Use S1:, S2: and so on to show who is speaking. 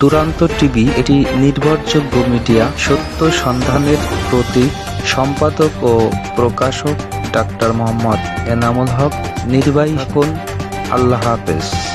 S1: দুরান্ত TV এটি নির্ভরযোগ্য media, সত্য সন্ধানের প্রতি সম্পাদক ও প্রকাশক ডাক্তার মোহাম্মদ এনামুল হক। নির্বাহী আল্লাহ হাফেজ।